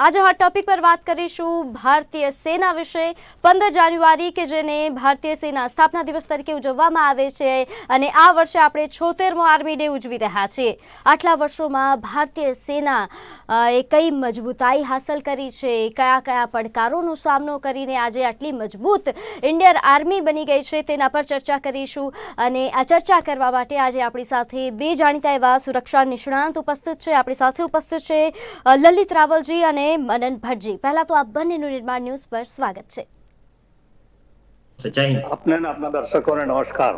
આજે hot topic પર વાત કરીશું ભારતીય સેના વિશે. પંદર જાન્યુઆરી કે જેને ભારતીય સેના સ્થાપના દિવસ તરીકે ઉજવવામાં આવે છે અને આ વર્ષે આપણે છોતેરમો આર્મી ડે ઉજવી રહ્યા છીએ. આટલા વર્ષોમાં ભારતીય સેના એ કઈ મજબૂતાઈ હાંસલ કરી છે? કયા કયા પડકારોનો સામનો કરીને આજે આટલી મજબૂત ઇન્ડિયન આર્મી બની ગઈ છે તેના પર ચર્ચા કરીશું. અને આ ચર્ચા કરવા માટે આજે આપણી સાથે બે જાણીતા એવા સુરક્ષા નિષ્ણાંત ઉપસ્થિત છે. આપણી સાથે ઉપસ્થિત છે લલિત રાવલજી અને મનન ભટજી પહેલા તો આ બંનેનું નિર્માણ ન્યૂઝ પર સ્વાગત છે. આપને આપના દર્શકોને નમસ્કાર.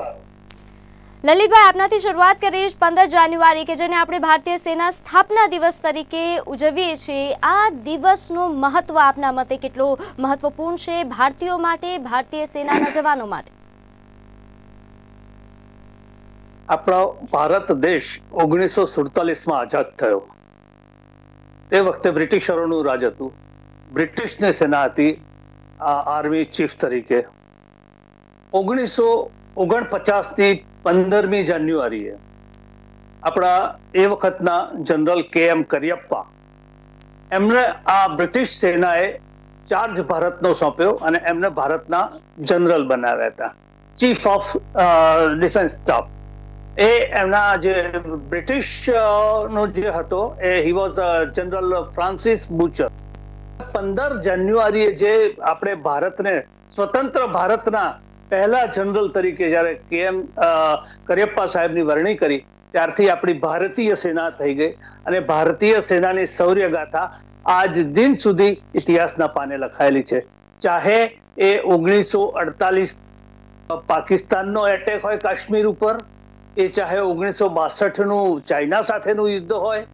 લલિતભાઈ આપનાથી શરૂઆત કરીશ પંદર જાન્યુઆરી કે જેને આપણે ભારતીય સેના સ્થાપના દિવસ તરીકે ઉજવીએ છીએ. આ દિવસનું મહત્વ આપના મતે કેટલું મહત્વપૂર્ણ છે ભારતીયો માટે ભારતીય સેનાના જવાનો માટે? આપણો ભારત દેશ ઓગણીસો સુડતાલીસમાં આઝાદ થયો. તે વખતે બ્રિટિશરોનું રાજ હતું. બ્રિટિશને સેના હતી આ આર્મી ચીફ તરીકે. ઓગણીસો ઓગણપચાસની પંદરમી જાન્યુઆરીએ આપણા એ વખતના જનરલ કે એમ કરિયપ્પા એમને આ બ્રિટિશ સેનાએ ચાર્જ ભારતનો સોંપ્યો અને એમને ભારતના જનરલ બનાવ્યા હતા. Chief of defence staff. એ એમના જે બ્રિટિશ નો જે હતો, એ he was general Francis Bucher પંદર જાન્યુઆરીએ જે આપણે ભારતને, સ્વતંત્ર ભારતના પહેલા જનરલ તરીકે જ્યારે કે એમ કરિયપ્પા સાહેબની વરણી કરી, ત્યારથી આપણી ભારતીય સેના થઈ ગઈ અને ભારતીય સેનાની શૌર્ય ગાથા આજ દિન સુધી ઇતિહાસના પાને લખાયેલી છે. ચાહે એ ઓગણીસો અડતાલીસ પાકિસ્તાનનો એટેક હોય કાશ્મીર ઉપર એ ચાહે ઓગણીસો બાસઠનું ચાઇના સાથેનું યુદ્ધ હોય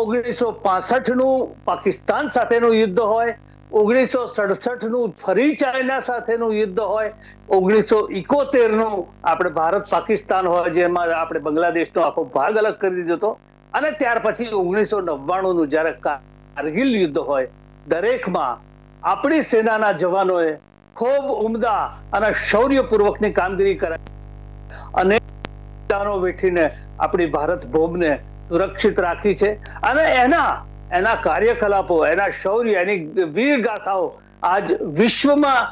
ઓગણીસો પાસઠનું પાકિસ્તાન સાથેનું યુદ્ધ હોય ઓગણીસો સડસઠનું ફરી ચાઇના સાથેનું યુદ્ધ હોય ઓગણીસો ઇકોતેરનું આપણે ભારત પાકિસ્તાન હોય, જેમાં આપણે બાંગ્લાદેશનો આખો ભાગ અલગ કરી દીધો હતો. અને ત્યાર પછી ઓગણીસો નવ્વાણું નું જયારે કારગિલ યુદ્ધ હોય, દરેકમાં આપણી સેનાના જવાનોએ ખૂબ ઉમદા અને શૌર્યપૂર્વકની કામગીરી કરાવી અને વિસ્તારો વેઠીને આપણી ભારત ભૂમને સુરક્ષિત રાખી છે. અને એના એના કાર્યકલાપો, એના શૌર્ય, એની વીર ગાથાઓ આજ વિશ્વમાં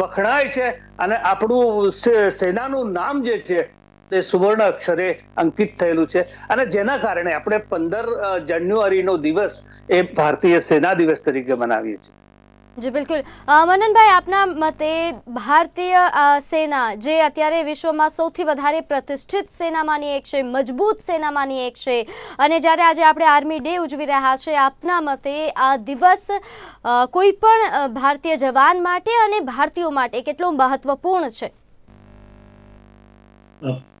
વખણાય છે અને આપણું સેનાનું નામ જે છે તે સુવર્ણ અક્ષરે અંકિત થયેલું છે. અને જેના કારણે આપણે પંદર જાન્યુઆરીનો દિવસ એ ભારતીય સેના દિવસ તરીકે મનાવીએ છીએ. જી, બિલકુલ. મનનભાઈ, આપના મતે ભારતીય સેના જે અત્યારે વિશ્વમાં સૌથી વધારે પ્રતિષ્ઠિત સેનામાંની એક છે, મજબૂત સેનામાંની એક છે, અને જ્યારે આજે આપણે આર્મી ડે ઉજવી રહ્યા છે, આપના મતે આ દિવસ કોઈ પણ ભારતીય જવાન માટે અને ભારતીયો માટે કેટલો મહત્વપૂર્ણ છે?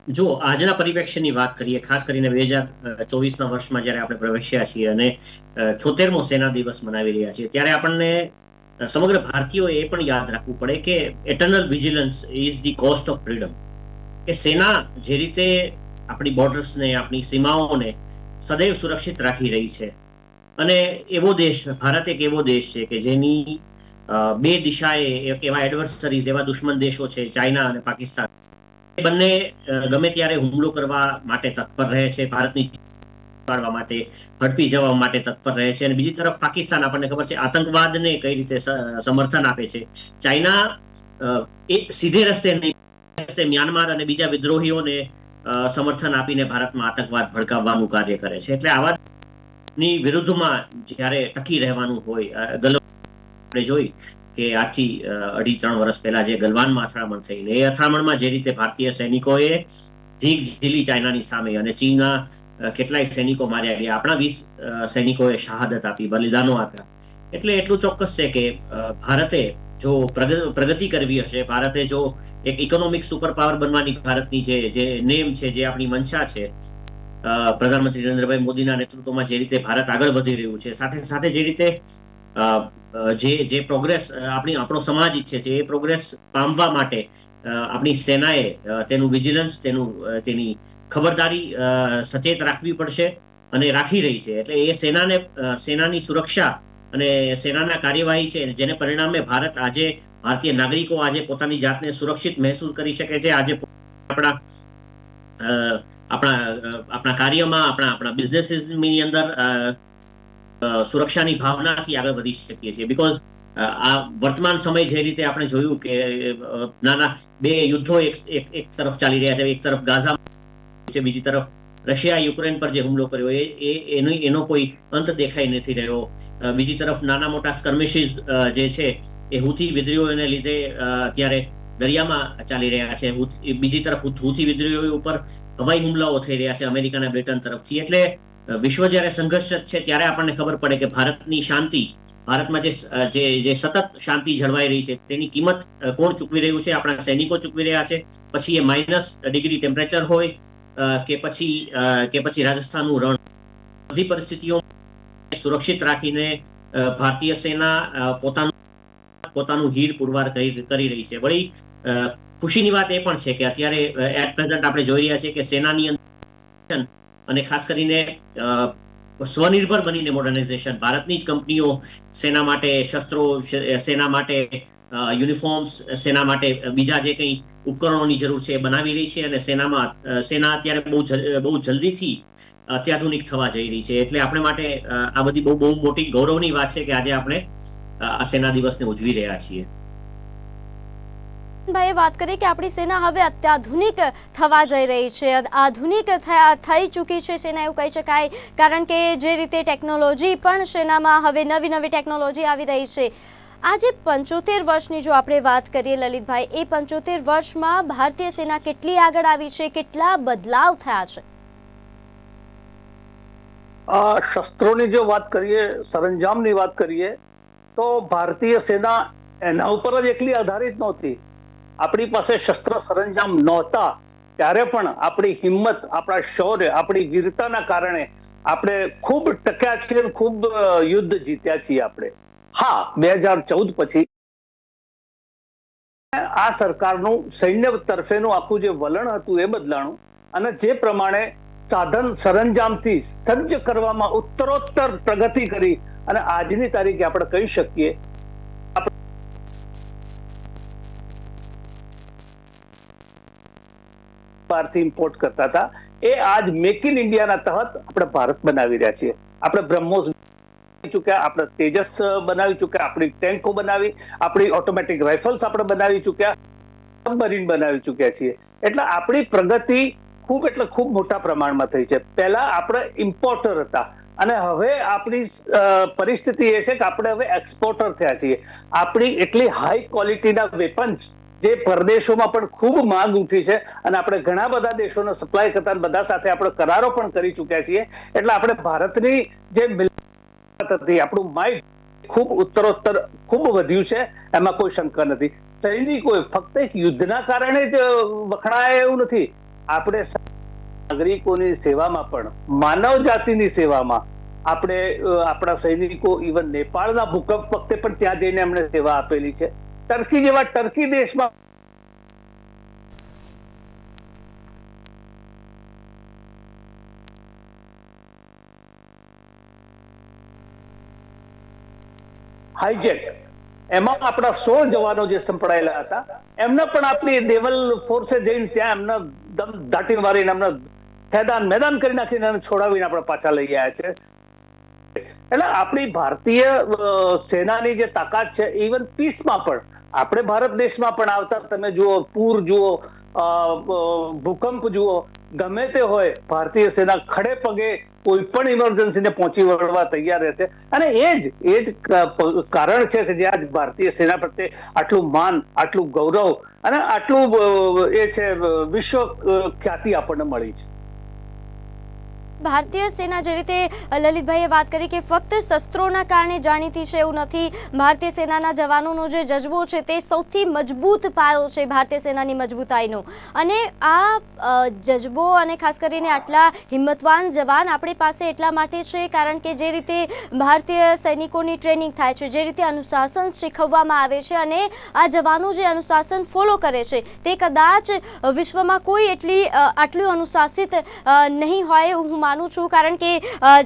જો આજના પરિપ્રેક્ષ્યની વાત કરીએ, ખાસ કરીને બે હજાર ચોવીસના વર્ષમાં જ્યારે આપણે પ્રવેશ્યા છીએ અને છોતેરમો સેના દિવસ મનાવી રહ્યા છીએ, ત્યારે આપણને સમગ્ર ભારતીયો એ પણ યાદ રાખવું પડે કે eternal vigilance is the cost of freedom કે સેના જે રીતે આપણી બોર્ડર્સને, આપણી સીમાઓને સદૈવ સુરક્ષિત રાખી રહી છે. અને એવો દેશ, ભારત એક એવો દેશ છે કે જેની બે દિશાએ એવા એડવર્સરીઝ એવા દુશ્મન દેશો છે, ચાઇના અને પાકિસ્તાન. એ બંને ગમે ત્યારે હુમલો કરવા માટે તત્પર રહે છે, ભારતની પાડવા માટે ઝડપી જવા માટે તત્પર રહે છે. અને બીજી તરફ પાકિસ્તાન, આપણને ખબર છે, આતંકવાદને કઈ રીતે સમર્થન આપે છે. ચાઇના એ સીધે રસ્તે રસ્તે મ્યાનમાર અને બીજા વિદ્રોહીઓને સમર્થન આપીને ભારતમાં આતંકવાદ ભડકાવવાનું કાર્ય કરે છે. એટલે આવા ની વિરુદ્ધમાં જ્યારે ટકી રહેવાનું હોય આપણે જોઈ કે આજથી અઢી ત્રણ વર્ષ પહેલા જે ગલવાનમાં અથડામણ થઈને, એ અથડામણમાં જે રીતે ભારતીય સૈનિકોએ જીગ ઝીલી ચાઇનાની સામે અને ચીનના કેટલાય સૈનિકો માર્યા ગયા. આપણા વીસ સૈનિકોએ શહાદત આપી, બલિદાનો આપ્યા. એટલે એટલું ચોક્કસ છે કે ભારતે જો પ્રગ- પ્રગતિ કરવી હશે, ભારતે જો એક ઇકોનોમિક સુપર પાવર બનવાની ભારતની જે જે નેમ છે, જે આપણી મંશા છે પ્રધાનમંત્રી નરેન્દ્રભાઈ મોદીના નેતૃત્વમાં જે રીતે ભારત આગળ વધી રહ્યું છે, સાથે સાથે જે રીતે જે જે પ્રોગ્રેસ આપણી, આપણો સમાજ ઈચ્છે છે, એ પ્રોગ્રેસ પામવા માટે આપણી સેનાએ તેનું વિજિલન્સ તેનું તેની ખબરદારી સચેત રાખવી પડશે અને રાખી રહી છે. એટલે એ સેનાને સેનાની સુરક્ષા અને સેનાના કાર્યવાહી છે જેને પરિણામે ભારત આજે ભારતીય નાગરિકો આજે પોતાની જાતને સુરક્ષિત મહેસૂસ કરી શકે છે. આજે આપણા આપણા આપણા કાર્યમાં, આપણા આપણા બિઝનેસીસની અંદર સુરક્ષાની ભાવનાથી આગળ વધી શકીએ છીએ. બીકોઝ આ વર્તમાન સમય જે રીતે આપણે જોયું કે નાના બે યુદ્ધો એક એક તરફ ચાલી રહ્યા છે, એક તરફ ગાઝા છે. બીજી તરફ રશિયા, યુક્રેન પર જે હુમલો કર્યો, એ એનો એનો કોઈ અંત દેખાઈ નથી રહ્યો. બીજી તરફ નાના મોટા સ્કર્મિશીસ જે છે, એ હુથી વિદ્રોહીઓને લીધે અત્યારે દરિયામાં ચાલી રહ્યા છે. બીજી તરફ હુથી વિદ્રોહીઓ ઉપર હવાઈ હુમલાઓ થઈ રહ્યા છે અમેરિકાના બ્રિટન તરફથી. એટલે વિશ્વ જ્યારે સંઘર્ષ છે, ત્યારે આપણને ખબર પડે કે ભારતની શાંતિ, ભારતમાં જે જે સતત શાંતિ જળવાઈ રહી છે, તેની કિંમત કોણ ચૂકવી રહ્યું છે? આપણા સૈનિકો ચૂકવી રહ્યા છે. પછી એ માઇનસ ડિગ્રી ટેમ્પરેચર હોય કે પછી કે પછી રાજસ્થાનનું રણ. બધી પરિસ્થિતિઓ સુરક્ષિત રાખીને ભારતીય સેના પોતાનું પોતાનું હીર પુરવાર કરી રહી છે. વળી ખુશીની વાત એ પણ છે કે અત્યારે એટ પ્રેઝન્ટ આપણે જોઈ રહ્યા છીએ કે સેનાની અંદર અને ખાસ કરીને સ્વનિર્ભર બનીને મોડર્નાઇઝેશન ભારતની જ કંપનીઓ સેના માટે, શસ્ત્રો સેના માટે યુનિફોર્મ્સ સેના માટે બીજા જે કંઈ ઉપકરણોની જરૂર છે એ બનાવી રહી છે અને સેનામાં સેના અત્યારે બહુ બહુ જલ્દીથી અત્યાધુનિક થવા જઈ રહી છે. એટલે આપણે માટે આ બધી બહુ બહુ મોટી ગૌરવની વાત છે કે આજે આપણે આ સેના દિવસને ઉજવી રહ્યા છીએ. ભાઈએ વાત કરી કે આપણી સેના હવે અત્યાધુનિક થવા જઈ રહી છે. આધુનિક થઈ ચૂકી છે સેના એવું કહી શકાય. કારણ કે જે રીતે ટેકનોલોજી પણ સેનામાં હવે નવી નવી ટેકનોલોજી આવી રહી છે. આજે પંચોતેર વર્ષની જો આપણે વાત કરીએ, લલિતભાઈ, એ પંચોતેર વર્ષમાં ભારતીય સેના કેટલી આગળ આવી છે? કેટલા બદલાવ થયા છે? શસ્ત્રોની જો વાત કરીએ, સરંજામની વાત કરીએ, તો ભારતીય સેના એના ઉપર જ એકલી આધારિત નહોતી. આપણી પાસે શસ્ત્ર સરંજામ નહોતા. ત્યારે પણ આપણી હિંમત, આપણા શૌર્ય, આપણી વીરતાના કારણે આપણે ખૂબ ટક્યા છીએ ખૂબ યુદ્ધ જીત્યા છીએ આપણે. હા, બે હજાર ચૌદ પછી આ સરકારનું સૈન્ય તરફેનું આખું જે વલણ હતું એ બદલાણું અને જે પ્રમાણે સાધન સરંજામથી સજ્જ કરવામાં ઉત્તરોત્તર પ્રગતિ કરી અને આજની તારીખે આપણે કહી શકીએ બહારથી ઇમ્પોર્ટ કરતા હતા. એ આજ મેક ઇન ઇન્ડિયાના તહત આપણે ભારત બનાવી રહ્યા છીએ. આપણે બ્રહ્મોસ ચૂક્યા, આપણે તેજસ બનાવી ચૂક્યા, આપણી ટેન્કો બનાવી, આપણી ઓટોમેટિક રાઇફલ્સ આપણે બનાવી ચૂક્યા, સબમરીન બનાવી ચૂક્યા છીએ. એટલે આપણી પ્રગતિ ખૂબ એટલે ખૂબ મોટા પ્રમાણમાં થઈ છે. પહેલા આપણે ઇમ્પોર્ટર હતા. અને હવે આપણી પરિસ્થિતિ એ છે કે આપણે હવે એક્સપોર્ટર થયા છીએ. આપણી એટલી હાઈ ક્વોલિટીના વેપન્સ જે પરદેશોમાં પણ ખૂબ માંગ ઉઠી છે અને આપણે ઘણા બધા દેશોને સપ્લાય કરતા બધા સાથે આપણે કરારો પણ કરી ચૂક્યા છીએ. એટલે આપણે ભારતની જે મિલકત હતી આપણું માઇન્ડ ખૂબ ઉત્તરોત્તર ખૂબ વધ્યું છે. એમાં કોઈ શંકા નથી. સૈનિકો ફક્ત એક યુદ્ધના કારણે જ વખણાય એવું નથી. આપણે નાગરિકોની સેવામાં પણ, માનવ જાતિની સેવામાં આપણે આપણા સૈનિકો ઇવન નેપાળના ભૂકંપ વખતે પણ ત્યાં જઈને એમણે સેવા આપેલી છે. ટર્કી જેવા ટર્કી દેશમાં હાઈજેક એમાં આપણા સોળ જવાનો જે સંપડાયેલા હતા, એમને પણ આપણી નેવલ ફોર્સે જઈને ત્યાં એમને દમ દાટીને મારીને એમને ખેદાન મેદાન કરી નાખીને એને છોડાવીને આપણે પાછા લઈ ગયા છે. એટલે આપણી ભારતીય સેનાની જે તાકાત છે ઇવન પીસમાં પણ, આપણે ભારત દેશમાં પણ આવતા તમે જુઓ, પૂર જુઓ ભૂકંપ જુઓ, ગમે તે હોય, ભારતીય સેના ખડે પગે કોઈ પણ ઇમરજન્સીને પહોંચી વળવા તૈયાર રહેશે અને એ જ એ જ કારણ છે કે જે આજ ભારતીય સેના પ્રત્યે આટલું માન, આટલું ગૌરવ અને આટલું એ છે વિશ્વ ખ્યાતિ આપણને મળી છે. ભારતીય સેના જે રીતે લલિતભાઈએ વાત કરી કે ફક્ત શસ્ત્રોના કારણે જાણીતી છે એવું નથી. ભારતીય સેનાના જવાનોનો જે જજ્બો છે તે સૌથી મજબૂત પાયો છે ભારતીય સેનાની મજબૂતાઈનો. અને આ જજ્બો અને ખાસ કરીને આટલા હિંમતવાન જવાન આપણી પાસે એટલા માટે છે કારણ કે જે રીતે ભારતીય સૈનિકોની ટ્રેનિંગ થાય છે, જે રીતે અનુશાસન શીખવવામાં આવે છે અને આ જવાનો જે અનુશાસન ફોલો કરે છે તે કદાચ વિશ્વમાં કોઈ એટલી આટલું અનુશાસિત નહીં હોય એવું હું માનું છું કારણ કે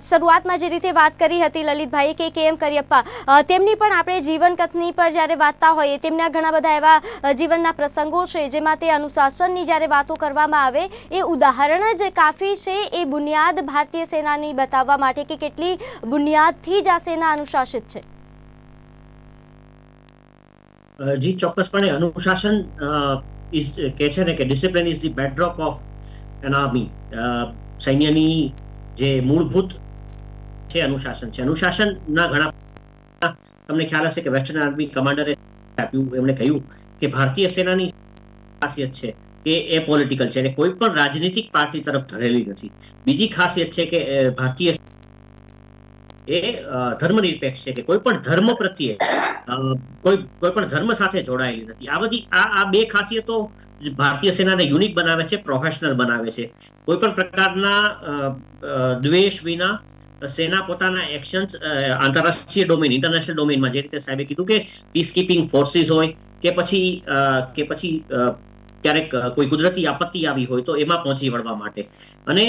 શરૂઆતમાં જે રીતે વાત કરી હતી લલિતભાઈ કે કે એમ કરિયપ્પા તેમની પણ આપણે જીવન કથની પર જ્યારે વાંચતા હોઈએ તેમના ઘણા બધા એવા જીવનના પ્રસંગો છે જેમાં તે અનુશાસનની જ્યારે વાતો કરવામાં આવે, એ ઉદાહરણ જ કાફી છે એ બુનિયાદ ભારતીય સેનાની બતાવવા માટે કે કેટલી બુનિયાદથી જ આ સેના અનુશાસિત છે. જી, ચોક્કસપણે અનુશાસન ઇઝ કે છે ને કે discipline is the bedrock of an army સૈન્યની જે મૂળભૂત છે અનુશાસન છે. અનુશાસનના ઘણા તમને ખ્યાલ હશે કે વેસ્ટર્ન આર્મી કમાન્ડરે આપ્યું, એમણે કહ્યું કે ભારતીય સેનાની ખાસિયત છે કે એ પોલિટિકલ છે અને કોઈ પણ રાજનીતિક પાર્ટી તરફ ધરેલી નથી. બીજી ખાસિયત છે કે ભારતીય એ ધર્મનિરપેક્ષ છે કે કોઈ પણ ધર્મ પ્રત્યે કોઈ કોઈ પણ ધર્મ સાથે જોડાયેલી નથી. આ બધી, આ આ બે ખાસિયતો ભારતીય સેનાને યુનિક બનાવે છે, પ્રોફેશનલ બનાવે છે. કોઈ પણ પ્રકારના દ્વેષ વિના સેના પોતાના એક્શન્સ આંતરરાષ્ટ્રીય ડોમેન ઇન્ટરનેશનલ ડોમેનમાં જે રીતે સાહેબે કીધું કે પીસ કીપિંગ ફોર્સિસ હોય કે પછી કે પછી ક્યારેક કોઈ કુદરતી આપત્તિ આવી હોય તો એમાં પહોંચી વળવા માટે. અને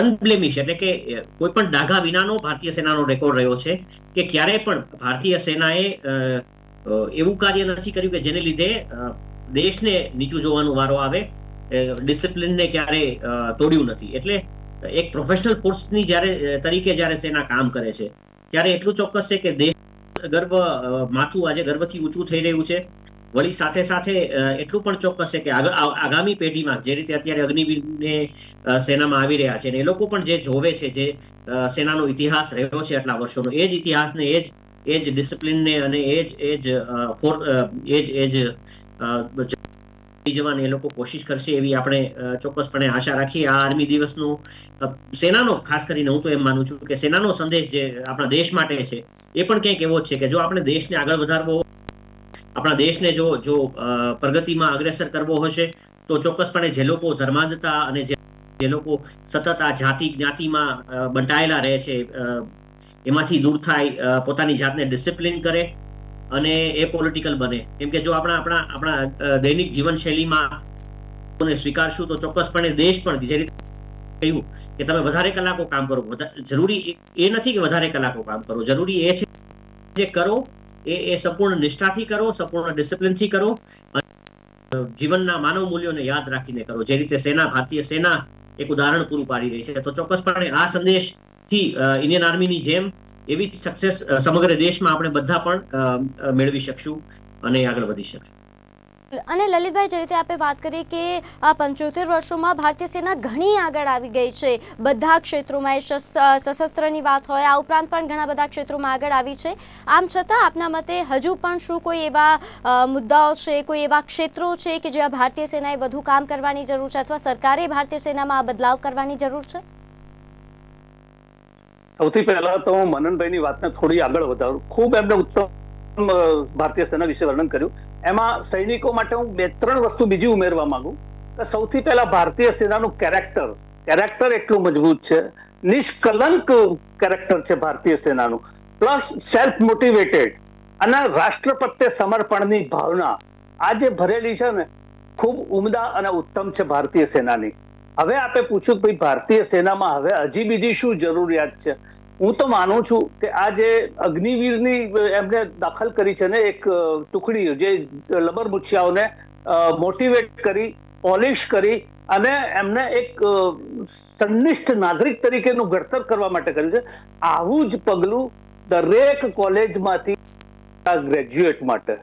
અનબ્લેમિશ એટલે કે કોઈ પણ ડાઘા વિનાનો ભારતીય સેનાનો રેકોર્ડ રહ્યો છે કે ક્યારેય પણ ભારતીય સેનાએ એવું કાર્ય નથી કર્યું કે જેને લીધે દેશને નીચું જોવાનો વારો આવે ડિસિપ્લિનને ક્યારે તોડ્યું નથી. એટલે એક પ્રોફેશનલ ફોર્સની જ્યારે તરીકે જ્યારે સેના કામ કરે છે, ત્યારે એટલું ચોક્કસ છે કે દેશ ગર્વ માથું આજે ગર્વથી ઊંચું થઈ રહ્યું છે. વળી સાથે સાથે એટલું પણ ચોક્કસ છે કે આગ- આગામી પેઢીમાં જે રીતે અત્યારે અગ્નિવીરને સેનામાં આવી રહ્યા છે અને એ લોકો પણ જે જોવે છે, જે સેનાનો ઇતિહાસ રહ્યો છે આટલા વર્ષોનો, એ જ ઇતિહાસને, એ જ એ જ ડિસિપ્લિનને અને એ જ એ જ એ જ એ જ જવાની એ લોકો કોશિશ કરશે એવી આપણે ચોક્કસપણે આશા રાખીએ. આ આર્મી દિવસનો સેનાનો, ખાસ કરીને હું તો એમ માનું છું કે સેનાનો સંદેશ જે આપણા દેશ માટે છે, એ પણ ક્યાંક એવો છે કે જો આપણે દેશને આગળ વધારવો આપણા દેશને જો જો પ્રગતિમાં અગ્રેસર કરવો હશે, તો ચોક્કસપણે જે લોકો ધર્માંધતા અને જે લોકો સતત આ જાતિ, જ્ઞાતિમાં બંટાયેલા રહે છે એમાંથી દૂર થાય પોતાની જાતને ડિસિપ્લિન કરે અને એ પોલિટિકલ બને. કેમ કે જો આપણા આપણા આપણા દૈનિક જીવનશૈલીમાં ને સ્વીકારશું, તો ચોક્કસપણે દેશ પણ જે રીતે કહ્યું કે તમે વધારે કલાકો કામ કરો જરૂરી એ નથી કે વધારે કલાકો કામ કરો, જરૂરી એ છે જે કરો એ એ સંપૂર્ણ નિષ્ઠાથી કરો, સંપૂર્ણ ડિસિપ્લિનથી કરો જીવનના માનવ મૂલ્યોને યાદ રાખીને કરો. જે રીતે સેના, ભારતીય સેના એક ઉદાહરણ પૂરું પાડી રહી છે. તો ચોક્કસપણે આ સંદેશથી થી ઇન્ડિયન આર્મીની જેમ એવી સક્સેસ સમગ્ર દેશમાં આપણે બધા પણ મેળવી શકશું અને આગળ વધી શકશું. અને લલિતભાઈ, જે રીતે આપણે વાત કરી કે આ પંચોતેર વર્ષોમાં ભારતીય સેના ઘણી આગળ આવી ગઈ છે. બધા ક્ષેત્રોમાં એ સશસ્ત્રની વાત હોય, આ ઉપરાંત પણ ઘણા બધા ક્ષેત્રોમાં આગળ આવી છે. આમ છતાં આપના મતે હજુ પણ શું કોઈ એવા મુદ્દાઓ છે, કોઈ એવા ક્ષેત્રો છે કે જ્યાં ભારતીય સેનાએ વધુ કામ કરવાની જરૂર છે અથવા સરકારે ભારતીય સેનામાં આ બદલાવ કરવાની જરૂર છે? સૌથી પહેલા તો મનનભાઈની વાતને થોડી આગળ વધારું. ખૂબ એમને ઉત્તમ ભારતીય સેના વિશે વર્ણન કર્યું. એમાં સૈનિકો માટે હું બે ત્રણ વસ્તુ બીજી ઉમેરવા માંગુ. કે સૌથી પહેલા ભારતીય સેનાનું કેરેક્ટર કેરેક્ટર એટલું મજબૂત છે. નિષ્કલંક કેરેક્ટર છે ભારતીય સેનાનું. પ્લસ સેલ્ફ મોટિવેટેડ અને રાષ્ટ્ર પ્રત્યે સમર્પણની ભાવના. આ જે ભરેલી છે ને, ખૂબ ઉમદા અને ઉત્તમ છે ભારતીય સેનાની. હવે આપણે પૂછ્યું કે ભાઈ ભારતીય સેનામાં હવે હજી બીજી શું જરૂરિયાત છે? હું તો માનું છું કે આ જે અગ્નિવીરની એમને દાખલ કરી છે ને એક ટુકડી, જે લબર મુછિયાઓને મોટિવેટ કરી પોલિશ કરી અને એમને એક સંનિષ્ઠ નાગરિક તરીકેનું ઘડતર કરવા માટે કર્યું છે. આવું જ પગલું દરેક કોલેજમાંથી ગ્રેજ્યુએટ માટે.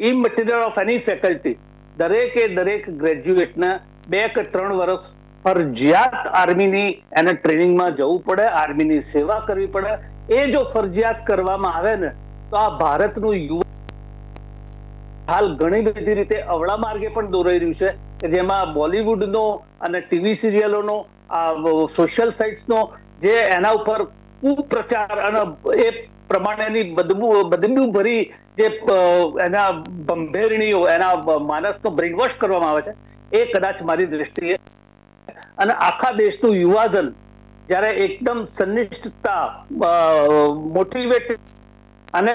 In material of any faculty દરેકે દરેક ગ્રેજ્યુએટને બે કે ત્રણ વર્ષ ફરજિયાત આર્મીની એને ટ્રેનિંગમાં જવું પડે, આર્મીની સેવા કરવી પડે. એ જો ફરજિયાત કરવામાં આવે ને, તો આ ભારતનું યુવા હાલ ઘણી બધી રીતે અવળા માર્ગે પણ દોરાઈ રહ્યું છે કે જેમાં બોલિવૂડનો અને ટીવી સિરિયલોનો, આ સોશિયલ સાઇટ્સનો જે એના ઉપર કુપ્રચાર અને એ પ્રમાણેની બદબુ બદબુ ભરી જે એના બંભેરણીઓ એના માનસનો બ્રેન વોશ કરવામાં આવે છે, એ કદાચ મારી દ્રષ્ટિએ અને આખા દેશનું યુવાધન જ્યારે એકદમ સંનિષ્ઠતા મોટિવેટ અને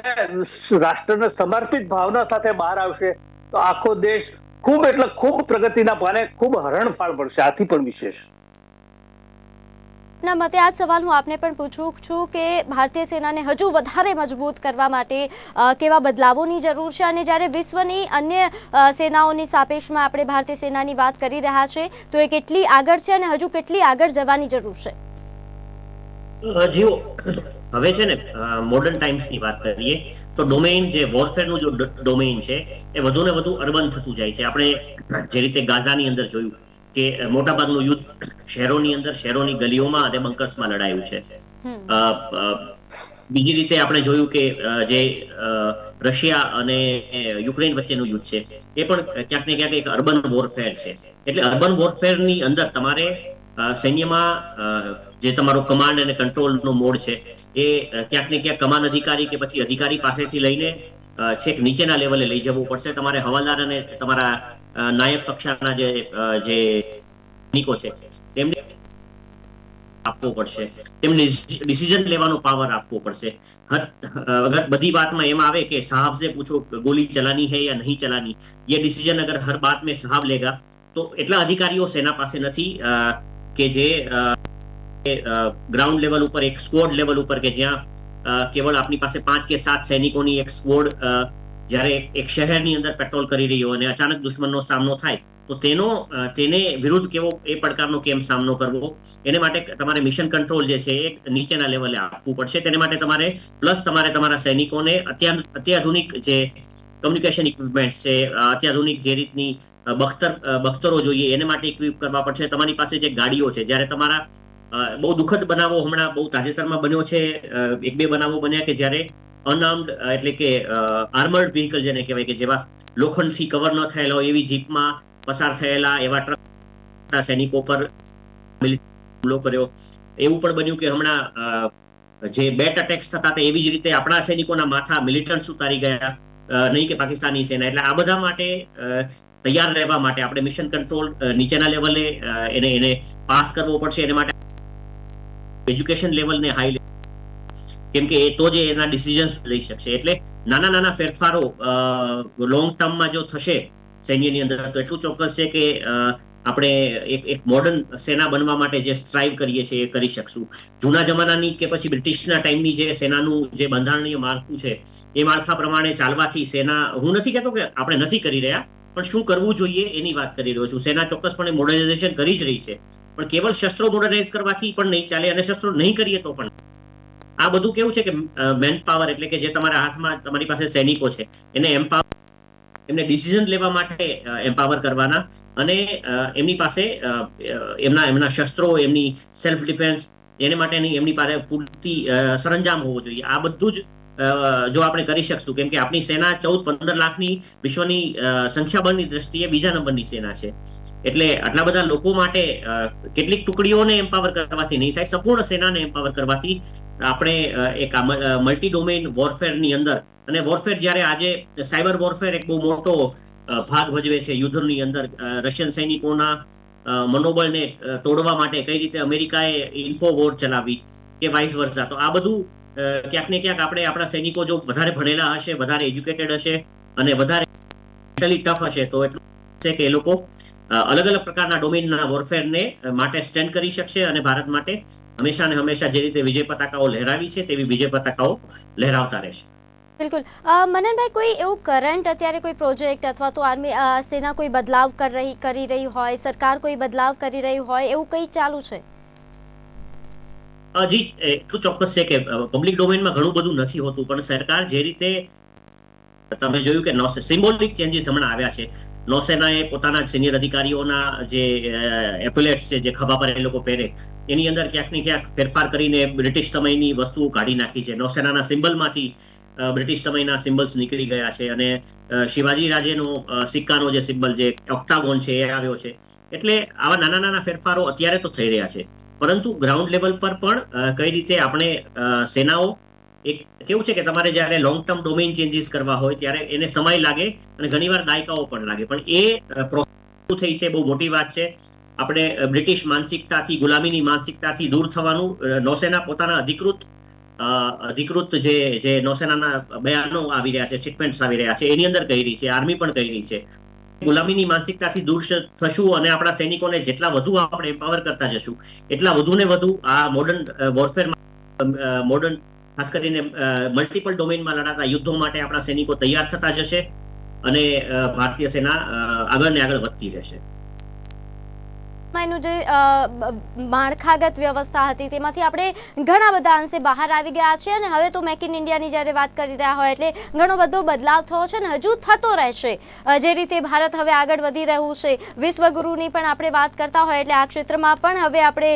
રાષ્ટ્રને સમર્પિત ભાવના સાથે બહાર આવશે, તો આખો દેશ ખૂબ એટલે ખૂબ પ્રગતિના પાને ખૂબ હરણફાળ પડશે આથી પણ વિશેષ. આપના મતે આ સવાલ હું આપને પણ પૂછું છું કે ભારતીય સેનાને હજુ વધારે મજબૂત કરવા માટે કેવા બદલાવોની જરૂર છે? અને જ્યારે વિશ્વની અન્ય સેનાઓની સાપેક્ષમાં આપણે ભારતીય સેનાની વાત કરી રહ્યા છે, તો એ કેટલી આગળ છે અને હજુ કેટલી આગળ જવાની જરૂર છે? જીઓ હવે છે ને મોડર્ન ટાઈમ્સની વાત કરીએ, તો ડોમેઇન જે વોરફેરનું જો ડોમેઇન છે, એ વધુ ને વધુ અર્બન થતું જાય છે. આપણે જે રીતે ગાઝાની અંદર જોયું કે મોટાભાગનું યુદ્ધ શહેરોની અંદર શહેરોની ગલીઓમાં અને બંકર્સમાં લડાયું છે. બીજી રીતે આપણે જોયું કે જે રશિયા અને યુક્રેન વચ્ચેનું યુદ્ધ છે એ પણ ક્યાંક ને ક્યાંક એક અર્બન વોરફેર છે. એટલે અર્બન વોરફેરની અંદર તમારે સૈન્યમાં જે તમારો કમાન્ડ અને કંટ્રોલનો મોડ છે એ ક્યાંક ને ક્યાંક કમાન અધિકારી કે પછી અધિકારી પાસેથી લઈને છેક નીચેના લેવલે લઈ જવું પડશે. તમારે હવાલદાર અને તમારા નાયક કક્ષાના જે જે સૈનિકો છે, તેમને આપવો પડશે. તેમને ડિસિઝન લેવાનો પાવર આપવો પડશે. અગર બધી વાતમાં એમ આવે કે સાહબ સે પૂછો ગોલી ચલાની હે યા નહીં ચલાની. યે ડિસિઝન અગર હર બાત મેં સાહબ લેગા, તો એટલા અધિકારીઓ સેના પાસે નથી કે જે ગ્રાઉન્ડ લેવલ ઉપર, એક સ્કવોડ લેવલ ઉપર કે જ્યાં કેવળ આપણી પાસે પાંચ કે સાત સૈનિકોની એક સ્ક્વોડ જ્યારે એક શહેરની અંદર પેટ્રોલ કરી રહ્યો અને અચાનક દુશ્મનનો સામનો થાય, તો તેનો તેને વિરુદ્ધ કેવો એ પડકારનો કેમ સામનો કરવો? એને માટે તમારે મિશન કંટ્રોલ જે છે એ નીચેના લેવલે આપવું પડશે. તેને માટે તમારે પ્લસ તમારે તમારા સૈનિકોને અત્યાધુનિક જે કમ્યુનિકેશન ઇક્વિપમેન્ટ છે, અત્યાધુનિક જે રીતની બખ્તર બખ્તરો જોઈએ, એને માટે ઇક્વિપ કરવા પડશે. તમારી પાસે જે ગાડીઓ છે, જ્યારે તમારા બહુ દુઃખદ બનાવો હમણાં બહુ તાજેતરમાં બન્યો છે. એક બે બનાવો બન્યા કે જ્યારે અનઆર્મ્ડ એટલે કે આર્મર્ડ વ્હીકલ જેને કહેવાય કે જેવા લોખંડથી કવર ન થયેલા હોય એવી જીપમાં પસાર થયેલા એવા ટ્રક સૈનિકો પર હુમલો કર્યો. એવું પણ બન્યું કે હમણાં જે બેટ અટેક્સ થતા હતા એવી જ રીતે આપણા સૈનિકોના માથા મિલિટન્ટ્સ ઉતારી ગયા. નહીં કે પાકિસ્તાની સેના. એટલે આ બધા માટે તૈયાર રહેવા માટે આપણે મિશન કંટ્રોલ નીચેના લેવલે એને એને પાસ કરવો પડશે. એને માટે એજ્યુકેશન લેવલને હાઈ કેમ કે એ તો જ એના ડિસિઝન્સ લઈ શકશે. એટલે નાના નાના ફેરફારો લોંગ ટર્મમાં જો થશે, સૈન્યની અંદર, તો એટલું ચોક્કસ છે કે આપણે એક એક મોડર્ન સેના બનવા માટે જે સ્ટ્રાઇવ કરીએ છીએ એ કરી શકશું. જૂના જમાનાની કે પછી બ્રિટિશના ટાઈમની જે સેનાનું જે બંધારણીય માળખું છે, એ માળખા પ્રમાણે ચાલવાથી સેના, હું નથી કહેતો કે આપણે નથી કરી રહ્યા, પણ શું કરવું જોઈએ એની વાત કરી રહ્યો છું. સેના ચોક્કસપણે મોડર્નાઇઝેશન કરી જ રહી છે. પણ કેવળ શસ્ત્રો મોડર્નાઇઝ કરવાથી પણ નહીં ચાલે અને શસ્ત્રો નહીં કરીએ તો પણ આ બધું કેવું છે કે મેન પાવર એટલે કે જે તમારા હાથમાં તમારી પાસે સૈનિકો છે, એને એમ્પાવર એમને ડિસિઝન લેવા માટે એમ્પાવર કરવાના અને એમની પાસે એમના એમના શસ્ત્રો, એમની સેલ્ફ ડિફેન્સ એને માટેની એમની પાસે પૂરતી સરંજામ હોવો જોઈએ. આ બધું જ જો આપણે કરી શકશું, કેમ કે આપણી સેના ચૌદ પંદર લાખની વિશ્વની સંખ્યાબળની દ્રષ્ટિએ બીજા નંબરની સેના છે. એટલે આટલા બધા લોકો માટે કેટલીક ટુકડીઓને એમ્પાવર કરવાથી નહીં થાય, સંપૂર્ણ સેનાને એમ્પાવર કરવાથી આપણે એક મલ્ટી ડોમેન વોરફેરની અંદર અને વોરફેર જ્યારે આજે સાયબર વોરફેર એક બહુ મોટો ભાગ ભજવે છે યુદ્ધની અંદર રશિયન સૈનિકોના મનોબળને તોડવા માટે કઈ રીતે અમેરિકાએ ઇન્ફો વોર ચલાવી કે વાઇસ વર્ષા તો આ બધું ક્યાંક ને ક્યાંક આપણે આપણા સૈનિકો જો વધારે ભણેલા હશે, વધારે એજ્યુકેટેડ હશે અને વધારે ટફ હશે, તો એટલું છે કે એ લોકો અલગ અલગ પ્રકારના ડોમેનના વોરફેરને માટે સ્ટેન્ડ કરી શકશે અને ભારત માટે હંમેશા ને હંમેશા જે રીતે વિજય પતાકાઓ લહેરાવી છે તેવી વિજય પતાકાઓ લહેરાવતા રહેશે. બિલકુલ. મનનભાઈ કોઈ એવું કરંટ અત્યારે કોઈ પ્રોજેક્ટ અથવા તો આર્મી સેના કોઈ બદલાવ કરી રહી કરી રહી હોય સરકાર કોઈ બદલાવ કરી રહી હોય એવું કંઈ ચાલુ છે? જી એટલું ચોક્કસ છે કે પબ્લિક ડોમેનમાં ઘણું બધું નથી હોતું પણ સરકાર જે રીતે તમે જોયું કે સિમ્બોલિક ચેન્જીસ હમણાં આવ્યા છે. નૌસેનાએ પોતાના સિનિયર અધિકારીઓના જે એપ્યુલેટ્સ છે, જે ખભા પર એ લોકો પહેરે, એની અંદર ક્યાંક ને ક્યાંક ફેરફાર કરીને બ્રિટિશ સમયની વસ્તુઓ કાઢી નાખી છે. નૌસેનાના સિમ્બલમાંથી બ્રિટિશ સમયના સિમ્બલ્સ નીકળી ગયા છે અને શિવાજી રાજેનો સિક્કાનો જે સિમ્બલ જે ઓક્ટાગોન છે એ આવ્યો છે. એટલે આવા નાના નાના ફેરફારો અત્યારે તો થઈ રહ્યા છે. પરંતુ ગ્રાઉન્ડ લેવલ પર પણ કઈ રીતે આપણે સેનાઓ એક કેવું છે કે તમારે જ્યારે લોંગ ટર્મ ડોમેન ચેન્જીસ કરવા હોય ત્યારે એને સમય લાગે અને ઘણીવાર દાયકાઓ પણ લાગે. પણ એ પ્રોસેસ થઈ છે, બહુ મોટી વાત છે. આપણે બ્રિટિશ માનસિકતાથી, ગુલામીની માનસિકતાથી દૂર થવાનું નૌસેના પોતાના અધિકૃત અધિકૃત જે જે નૌસેનાના બયાનો આવી રહ્યા છે સ્ટેટમેન્ટ્સ આવી રહ્યા છે, એની અંદર કહી રહી છે આર્મી પણ કહી રહી છે. ગુલામીની માનસિકતાથી દૂર થશું અને આપણા સૈનિકોને જેટલા વધુ આપણે એમ્પાવર કરતા જશું, એટલા વધુ ને વધુ આ મોડર્ન વોરફેર મોડર્ન ખાસ કરીને મલ્ટિપલ ડોમેનમાં લડાતા યુદ્ધો માટે આપણા સૈનિકો તૈયાર થતા જશે અને ભારતીય સેના આગળ ને આગળ વધતી રહેશે. એનું જે માળખાગત વ્યવસ્થા હતી તેમાંથી આપણે ઘણા બધા અંશે બહાર આવી ગયા છે અને હવે તો મેક ઇન ઇન્ડિયાની જ્યારે વાત કરી રહ્યા હોય એટલે ઘણો બધો બદલાવ થયો છે ને હજુ થતો રહેશે. જે રીતે ભારત હવે આગળ વધી રહ્યું છે વિશ્વગુરુની પણ આપણે વાત કરતા હોય એટલે આ ક્ષેત્રમાં પણ હવે આપણે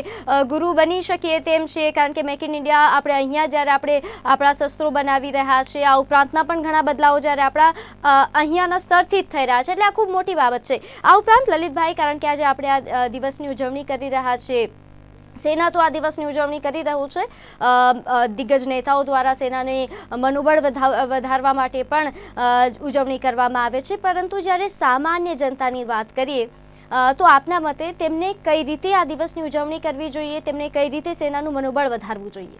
ગુરુ બની શકીએ તેમ છીએ કારણ કે મેક ઇન ઇન્ડિયા આપણે અહીંયા જ્યારે આપણે આપણા શસ્ત્રો બનાવી રહ્યા છે આ ઉપરાંતના પણ ઘણા બદલાવો જ્યારે આપણા અહીંયાના સ્તરથી જ થઈ રહ્યા છે. એટલે આ ખૂબ મોટી બાબત છે. આ ઉપરાંત લલિતભાઈ કારણ કે આજે આપણે આ અ, દિવસની ઉજવણી કરી રહ્યા છે. સેના તો આ દિવસની ઉજવણી કરી રહ્યું છે. દિગ્ગજ નેતાઓ દ્વારા સેનાને મનોબળ વધારવા માટે પણ ઉજવણી કરવામાં આવે છે. પરંતુ જ્યારે સામાન્ય જનતાની વાત કરીએ તો આપના મતે તેમને કઈ રીતે આ દિવસની ઉજવણી કરવી જોઈએ? તેમને કઈ રીતે સેનાનું મનોબળ વધારવું જોઈએ?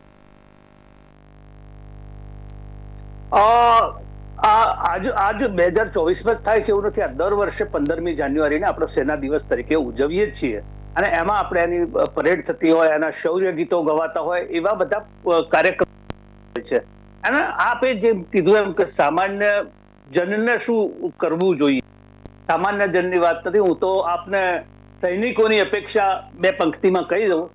આજ આજ બે હજાર ચોવીસમાં થાય છે એવું નથી. આ દર વર્ષે પંદરમી જાન્યુઆરીને આપણો સેના દિવસ તરીકે ઉજવીએ છીએ. અને એમાં આપણે એની પરેડ થતી હોય, એના શૌર્ય ગીતો ગવાતા હોય, એવા બધા કાર્યક્રમ છે. અને આપે જે કીધું એમ કે સામાન્ય જનને શું કરવું જોઈએ? સામાન્ય જનની વાત નથી, હું તો આપને સૈનિકોની અપેક્ષા બે પંક્તિમાં કહી દઉં.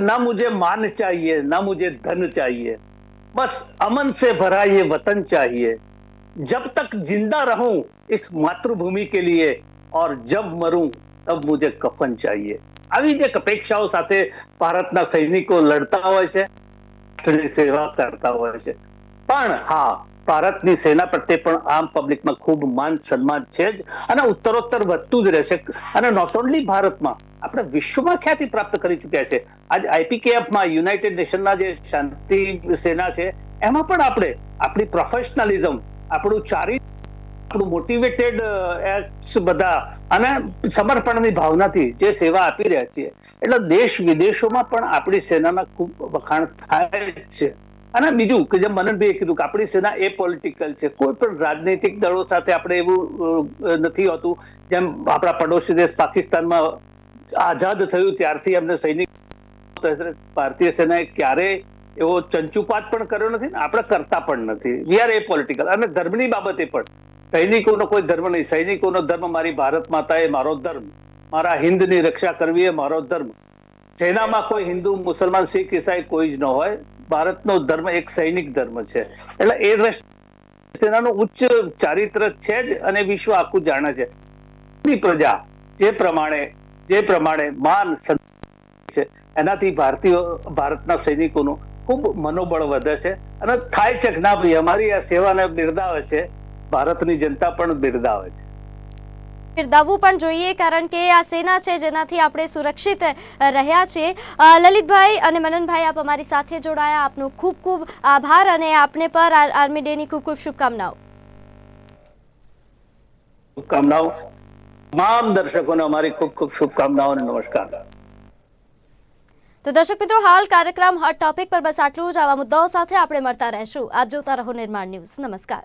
ના મુજે માન ચાહીએ, ના મુજે ધન ચાહીએ. બસ અમન સે ભરા વતન ચાહીએ. जब तक जिंदा रहूं इस मातृभूमि के लिए और जब मरूं तब मुझे कफन चाहिए આવી જ એક અપેક્ષાઓ સાથે ભારતના સૈનિકો લડતા હોય છે રાષ્ટ્રની સેવા કરતા હોય છે પણ હા ભારતની સેના પ્રત્યે પણ આમ પબ્લિકમાં ખૂબ માન સન્માન છે જ અને ઉત્તરોત્તર વધતું જ રહેશે અને નોટ ઓનલી ભારતમાં આપણે વિશ્વમાં ખ્યાતિ પ્રાપ્ત કરી ચુક્યા છે આજ આઈપીકેએફ માં યુનાઇટેડ નેશનના જે શાંતિ સેના છે એમાં પણ આપણે આપણી પ્રોફેશનલિઝમ આપણું ચારિત્ર આપણું મોટિવેટેડ એક્ટ્સ બધા અને સમર્પણની ભાવનાથી જે સેવા આપી રહ્યા છીએ. એટલે દેશ વિદેશોમાં પણ આપણી સેનાના ખૂબ વખાણ થાય છે. અને બીજું કે જેમ મનનભાઈએ કીધું કે આપણી સેના એ પોલિટિકલ છે. કોઈ પણ રાજનૈતિક દળો સાથે આપણે એવું નથી હોતું. જેમ આપણા પડોશી દેશ પાકિસ્તાનમાં આઝાદ થયું ત્યારથી અમને સૈનિક ભારતીય સેનાએ ક્યારેય એવો ચંચુપાત પણ કર્યો નથી ને, આપણે કરતા પણ નથી. વી આર એ પોલિટિકલ અને ધર્મની બાબતે પણ સૈનિકોનો કોઈ ધર્મ નહીં. સૈનિકોનો ધર્મ મારી ભારત માતા એ મારો ધર્મ. મારા હિન્દની રક્ષા કરવી એ મારો ધર્મ. સેનામાં કોઈ હિન્દુ, મુસલમાન, શીખ, ઈસાઈ કોઈ જ ન હોય. ભારતનો ધર્મ એક સૈનિક ધર્મ છે. એટલે એ દ્રષ્ટિ સેનાનું ઉચ્ચ ચારિત્ર છે જ અને વિશ્વ આખું જાણે છે. પ્રજા જે પ્રમાણે જે પ્રમાણે માન છે, એનાથી ભારતીય, ભારતના સૈનિકોનું ખૂબ મનોબળ વધે છે. અને થાય છે કે ના ભાઈ અમારી આ સેવાને બિરદાવે છે. ભારતની જનતા પણ બિરદાવે છે. બિરદાવવું પણ જોઈએ કારણ કે આ સેના છે જેનાથી આપણે સુરક્ષિત રહ્યા છીએ. લલિતભાઈ અને મનનભાઈ આપ અમારી સાથે જોડાયા. આપનો ખૂબ ખૂબ આભાર અને આપને પર આર્મી ડેની ખૂબ ખૂબ શુભકામનાઓ. શુભકામનાઓ. તમામ દર્શકોને અમારી ખૂબ ખૂબ શુભકામનાઓ અને નમસ્કાર. તો દર્શક મિત્રો, હાલ કાર્યક્રમ હોટ ટોપિક પર બસ આટલું જ. આવા મુદ્દાઓ સાથે આપણે મળતા રહેશું. આપ જોતા રહો નિર્માણ ન્યૂઝ. નમસ્કાર.